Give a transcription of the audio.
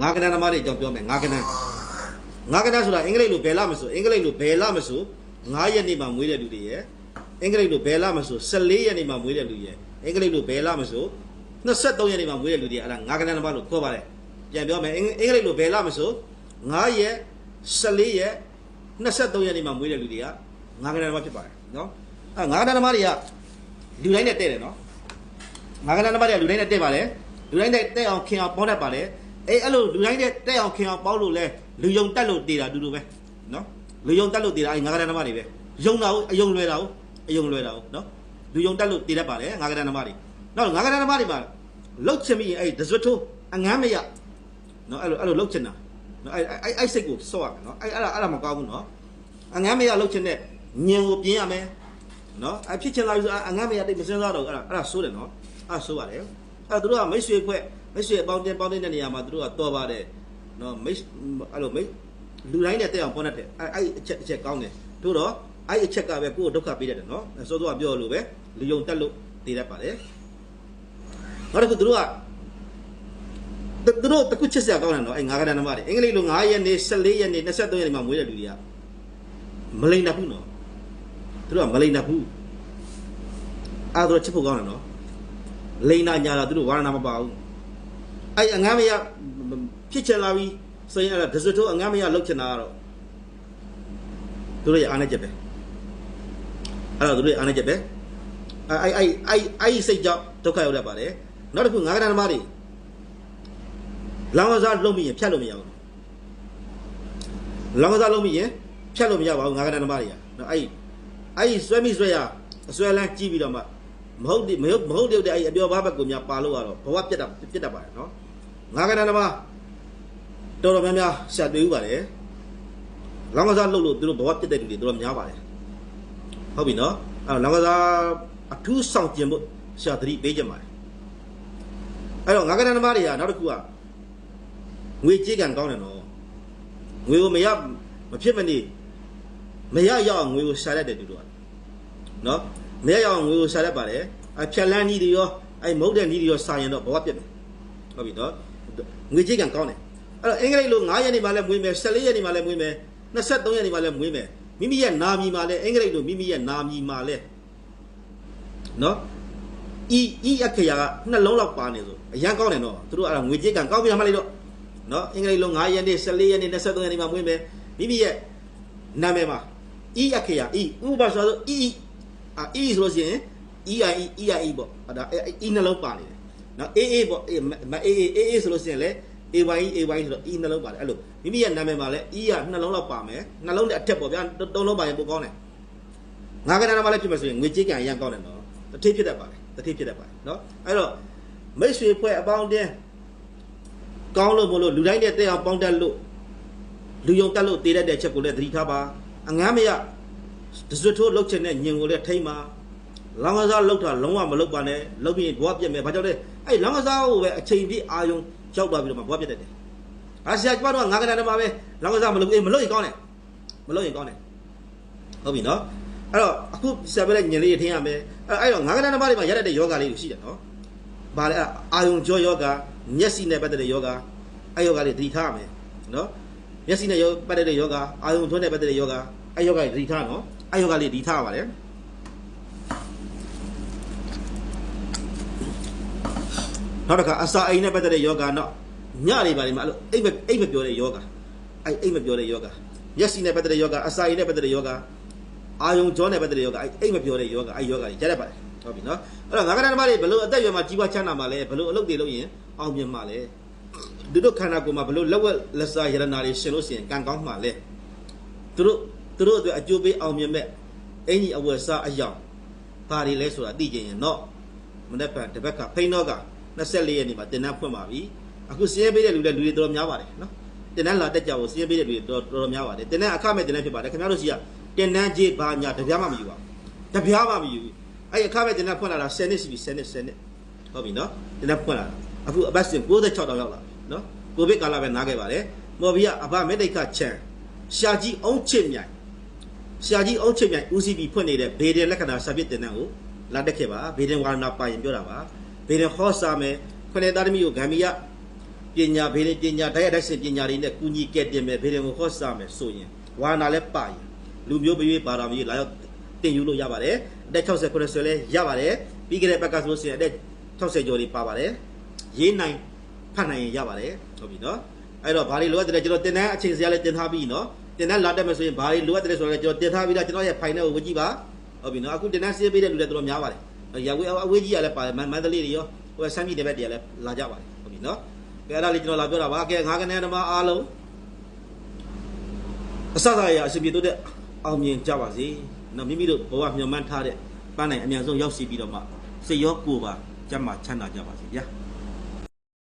ငါးကဏ္ဍသမားတွေအကြောင်းပြောမယ်ငါးကဏ္ဍငါးကဏ္ဍဆိုတာအင်္ဂလိပ်လိုဘယ်လာမဆိုအင်္ဂလိပ်လိုဘယ်လာမဆို9ရက်နေ့မှမွေးတဲ့လူတွေရဲ့အင်္ဂလိပ်လိုဘယ်လာမဆို14ရက်နေ့မှမွေးတဲ့လူရဲ့အင်္ဂလိပ်လိုဘယ်လာမဆို23ရက်နေ့မှမွေးတဲ့လူတွေအဲ့ဒါငါးကဏ္ဍသမားလို့ခေါ်ပါတယ်ပြန်ပြောမယ်အင်္ဂလိပ်လိုဘယ်လာမဆို9ရက်14ရက်23ရက်နေ့မှမွေးတဲ့လူတွေကငါးကဏ္ဍသမားဖြစ်ပါတယ်နော်အဲငါးကဏ္ဍသမားတွေကလူတိုင်းနဲ့တဲ့တယ်နော်ငါကဏ္ဍနံပါတ်တွေကလူတိုင်းနဲ့တက်ပါလေလူတိုင်းနဲ့တက်အောင်ခင်အောင်ပေါင်းတတ်ပါလေ အေးအဲ့လိုလူတိုင်းနဲ့တက်အောင်ခင်အောင်ပေါင်းလို့လဲလူယုံတက်လို့တည်တာအတူတူပဲနော်လူယုံတက်လို့တည်တာအဲ့ငါကဏ္ဍနံပါတ်တွေပဲယုံတာဟုတ်အယုံလွယ်တာဟုတ်အယုံလွယ်တာဟုတ်နော်လူယုံတက်လို့တည်တတ်ပါလေငါကဏ္ဍနံပါတ်တွေနောက်ငါကဏ္ဍနံပါတ်တွေမှာလှုပ်ချင်မိရင်အဲ့ဒဇွတ်ထိုးအငမ်းမရနော်အဲ့လိုအဲ့လိုလှုပ်ချင်တာနော်အဲ့အဲ့အဲ့စိတ်ကိုစော့ရမယ်နော်အဲ့အဲ့ဒါအဲ့ဒါမကောင်းဘူးနော်အငမ်းမရလှုပ်ချင်တဲ့ညင်ကိုပြင်းရမယ်နော်အဖြစ်ချင်လာပြီဆိုအငမ်းမရတိတ်မစင်းစားတော့အဲ့ဒါအဲ့ဒါဆိုးတယ်နော်အဲ့ဆိုပါတယ် အဲ့သူတို့ကမိတ်ဆွေဖွဲ့မိတ်ဆွေအပေါင်းတင်ပေါင်းတင်တဲ့နေရာမှာသူတို့ကတော်ပါတယ်နော်မိတ်အဲ့လိုမိတ်လူတိုင်းနဲ့တက်အောင်ပေါင်းတတ်တယ်အဲ့အဲ့အချက်အချက်ကောင်းတယ်တို့တော့အဲ့အချက်ကပဲကိုယ့်ကိုဒုက္ခပေးတတ်တယ်နော်ဆိုတော့ပြောလို့ပဲလူယုံတက်လို့တည်တတ်ပါတယ်နောက်တစ်ခုသူတို့ကသူတို့တခုချစ်စရာကောင်းတယ်နော်အဲ့ငါးကဏ္ဍနံပါတ်တွေအင်္ဂလိပ်လို9ရက်နေ့14ရက်နေ့23ရက်နေ့မှာမွေးတဲ့လူတွေကမလိမ့်တတ်ဘူးနော်သူတို့ကမလိမ့်တတ်ဘူးအဲ့ဒါတို့ချစ်ဖို့ကောင်းတယ်နော် လိန်နာညာတာသူတို့ဝါရဏမပါဘူးအဲ့အငမ်းမရဖြစ်ချင်လာပြီဆိုရင်အဲ့ဒါဒဇတ်တို့အငမ်းမရလောက်ချင်တာကတော့သူတို့ရဲ့အားနဲ့ချက်ပဲအဲ့တော့သူတို့ရဲ့အားနဲ့ချက်ပဲအဲ့အဲ့အဲ့အဲ့အဲ့စိတ်ကြောင့်ဒုက္ခရောက်တတ်ပါတယ်နောက်တစ်ခုငါးကဏ္ဍသမားတွေလောင်ကစားလုံးမိရင်ဖြတ်လို့မရဘူးလောင်ကစားလုံးမိရင်ဖြတ်လို့မရပါဘူးငါးကဏ္ဍသမားတွေကနော်အဲ့အဲ့ဆွဲမိဆွဲရအဆွဲလန်းကြည့်ပြီးတော့မှ မဟုတ်ဒီမဟုတ်မဟုတ်တဲ့အဲ့အပြောဘာဘက်ကိုများပါလို့ရတော့ဘဝပြတ်တာပြတ်တတ်ပါတယ်နော်ငါကဏ္ဍတမတော်တော်များများရှာတွေ့ဥပါတယ်လောင်ကစားလှုပ်လို့သူတို့ဘဝပြတ်တဲ့လူတွေတော်တော်များပါတယ်ဟုတ်ပြီနော်အဲ့တော့လောင်ကစားအထူးဆောင်ကျင်ဖို့ရှာသတိပေးကြပါတယ်အဲ့တော့ငါကဏ္ဍတမတွေကနောက်တစ်ခုကငွေကြေးကံကောင်းတယ်နော်ငွေကိုမရမဖြစ်မနေမရရအောင်ငွေကိုရှာတတ်တယ်သူတို့ကနော် မဲရအောင်ငွေကိုရှာတတ်ပါတယ်အဖြက်လန်းကြီးတွေရောအဲ့မဟုတ်တဲ့ကြီးတွေရောစာရင်တော့ဘဝပြတ်မယ်ဟုတ်ပြီနော်ငွေကြေးကံကောင်းတယ်အဲ့တော့အင်္ဂလိပ်လို9ရက်နေမှလည်းမွေးမယ်14ရက်နေမှလည်းမွေးမယ်23ရက်နေမှလည်းမွေးမယ်မိမိရဲ့နာမည်မှာလည်းအင်္ဂလိပ်လိုမိမိရဲ့နာမည်မှာလည်းနော်ဤဤအခရာကနှလုံးလောက်ပါနေဆိုအရန်ကောင်းတယ်နော်သူတို့အဲ့ဒါငွေကြေးကံကောင်းပြီမှလိုက်တော့နော်အင်္ဂလိပ်လို9ရက်နေ14ရက်နေ23ရက်နေမှမွေးမယ်မိမိရဲ့နာမည်မှာဤအခရာဤဥပမာဆိုတော့ဤဤ အာ E ဆိုလို့ရှိရင် EI EI ပေါ့အဲ့ဒါ E နှလုံးပါနေတယ်နော် AA ပေါ့မ AA AA ဆိုလို့ရှိရင်လည်း AY AY ဆိုတော့ E နှလုံးပါတယ်အဲ့လိုမိမိရဲ့နာမည်မှာလည်း E ကနှလုံးလောက်ပါမယ်နှလုံးနဲ့အထက်ပေါ့ဗျာသုံးလုံးပါရင်ပိုကောင်းတယ်ငါကနာနာမလည်းဖြစ်မယ်ဆိုရင်ငွေကြေးကံအရင်ကောင်းတယ်နော်တတိဖြစ်တတ်ပါတယ်တတိဖြစ်တတ်ပါတယ်နော်အဲ့တော့မိတ်ဆွေဖွဲ့အပေါင်းအတင်းကောင်းလို့မလို့လူတိုင်းနဲ့တဲ့အောင်ပေါင်းတက်လို့လူယုံတက်လို့တည်တတ်တဲ့ချက်ကိုလည်းသတိထားပါအငမ်းမရ ဒဇွတ်ထိုးလုတ်ချင်တဲ့ညင်ကိုလည်းထိမ့်ပါလောင်ကစားလုတ်တာလုံးဝမလုတ်ပါနဲ့လုတ်ပြီးဘဝပြက်မယ်ဘာကြောင့်လဲအဲ့လောင်ကစားကိုပဲအချိန်ပြည့်အာယုံရောက်သွားပြီးတော့မှဘဝပြက်တတ်တယ်အားဆရာကျမတို့ကငါးကဏ္ဍတမှာပဲလောင်ကစားမလုတ်အေးမလုတ်ရင်ကောင်းတယ်မလုတ်ရင်ကောင်းတယ်ဟုတ်ပြီနော်အဲ့တော့အခုဆရာပြတဲ့ညင်လေးထင်းရမယ်အဲ့အဲ့တော့ငါးကဏ္ဍတမှာတွေမှာရတတ်တဲ့ယောဂလေးတွေရှိတယ်နော်ဘာလဲအာယုံကြောယောဂမျက်စိနဲ့ပတ်သက်တဲ့ယောဂအဲ့ယောဂလေးသတိထားရမယ်နော်မျက်စိနဲ့ယောပတ်သက်တဲ့ယောဂအာယုံထွန်းနဲ့ပတ်သက်တဲ့ယောဂအဲ့ယောဂလေးသတိထားနော် အယောဂလေးဒီထားပါတယ်နောက်တစ်ခါအစာအိမ်နဲ့ပတ်သက်တဲ့ယောဂတော့ညတွေပါလိမ့်မအဲ့လိုအိမ်မအိမ်မပြောတဲ့ယောဂအဲ့အိမ်မပြောတဲ့ယောဂမျက်စိနဲ့ပတ်သက်တဲ့ယောဂအစာအိမ်နဲ့ပတ်သက်တဲ့ယောဂအာယုံကြောနဲ့ပတ်သက်တဲ့ယောဂအဲ့အိမ်မပြောတဲ့ယောဂအဲ့ယောဂကြီးကြားရပါတယ်ဟုတ်ပြီနော်အဲ့တော့ငါကဏ္ဍမလေးဘလို့အသက်အရွယ်မှာကြီးပွားချမ်းသာမှာလဲဘလို့အလုပ်တွေလုပ်ရင်အောင်မြင်မှာလဲဒီတို့ခန္ဓာကိုယ်မှာဘလို့လက်ဝက်လက်စားယရနာတွေရှင်လို့ရှိရင်ကံကောင်းမှာလဲသူတို့ သူတို့အတွက်အကျိုးပေးအောင်မြင်မဲ့အင်ကြီးအဝယ်စားအယောင်ဘာတွေလဲဆိုတာသိကြရင်တော့မနေ့ကတပတ်ကဖိန်းတော့က24ရက်နေ့မှာတင်တန်းဖွင့်ပါပြီအခုစည်ရဲပေးတဲ့လူတွေလူတွေတော်တော်များပါတယ်နော်တင်တန်းလာတက်ကြဖို့စည်ရဲပေးတဲ့လူတွေတော်တော်များပါတယ်တင်တန်းအခမဲ့တင်တန်းဖြစ်ပါတယ်ခင်ဗျားတို့စီကတင်တန်းကြီးဘာညာတပြားမှမယူပါဘူးတပြားမှမယူဘူးအဲ့အခမဲ့တင်တန်းဖွင့်လာတာ10နှစ်ရှိပြီ10နှစ်10နှစ်ဟုတ်ပြီနော်တင်တန်းဖွင့်လာတာအခုအပတ်စဉ်96တောင်ရောက်လာနော်ကိုဗစ်ကာလပဲနားခဲ့ပါတယ်မော်ဘီကအဘမေတ္တိကချန်ရှာကြီးအုံးချစ်မြိုင် ဆရာကြီးအုံးချစ်မြိုင် UCB ဖွင့်နေတဲ့ဘေဒင်လက္ခဏာစာပြစ်တင်တဲ့ကိုလာတက်ခဲ့ပါဘေဒင်ဝါရဏပါရင်ပြောတာပါဘေဒင်ဟောစာမယ်ခွနဲ့သားသမီးကိုဂမ်ဘီယာပညာဘေးရင်ပညာတိုက်ရိုက်တိုက်စင်ပညာတွေနဲ့ကုညီကဲ့တင်မယ်ဘေးရင်ကိုဟော့စားမယ်ဆိုရင်ဝါနာလည်းပါရင်လူမျိုးပရွေးပါတော်မျိုးလာရောက်တင်ယူလို့ရပါတယ်အသက်60 90လည်းရပါတယ်ပြီးခဲ့တဲ့ဘက်ကဆိုလို့ရှိရင်အသက်60ကျော်လေးပါပါတယ်ရေးနိုင်ဖတ်နိုင်ရင်ရပါတယ်ဟုတ်ပြီနော်အဲ့တော့ဘာတွေလိုအပ်တယ်ကျွန်တော်တင်တဲ့အချိန်စရာလည်းတင်ထားပြီးနော် တင်တဲ့လာတက်မယ်ဆိုရင်ဘာတွေလိုအပ်တယ်ဆိုတော့ကျွန်တော်တင်ထားပြီးတော့ကျွန်တော်ရဲ့ဖိုင်ထဲကိုဝကြည့်ပါဟုတ်ပြီနော်အခုတင်တဲ့ဆေးပေးတဲ့လူတွေတော်တော်များပါတယ်ရဝေးအဝေးကြီးကလည်းပါတယ်မန္တလေးတွေရောဟိုဆမ်းပြည်တဲ့ဘက်တွေကလည်းလာကြပါတယ်ဟုတ်ပြီနော်ကဲအဲ့ဒါလေးကျွန်တော်လာပြောတာပါကဲငါးကနေဓမ္မအားလုံးအစစအရာအရှင်ပြေတို့တဲ့အောင်မြင်ကြပါစေနော်မိမိတို့ဘဝမျှော်မှန်းထားတဲ့ပန်းနိုင်အမြန်ဆုံးရောက်စီပြီးတော့မှစိတ်ရောကိုယ်ပါကျမ်းမာချမ်းသာကြပါစေဗျာ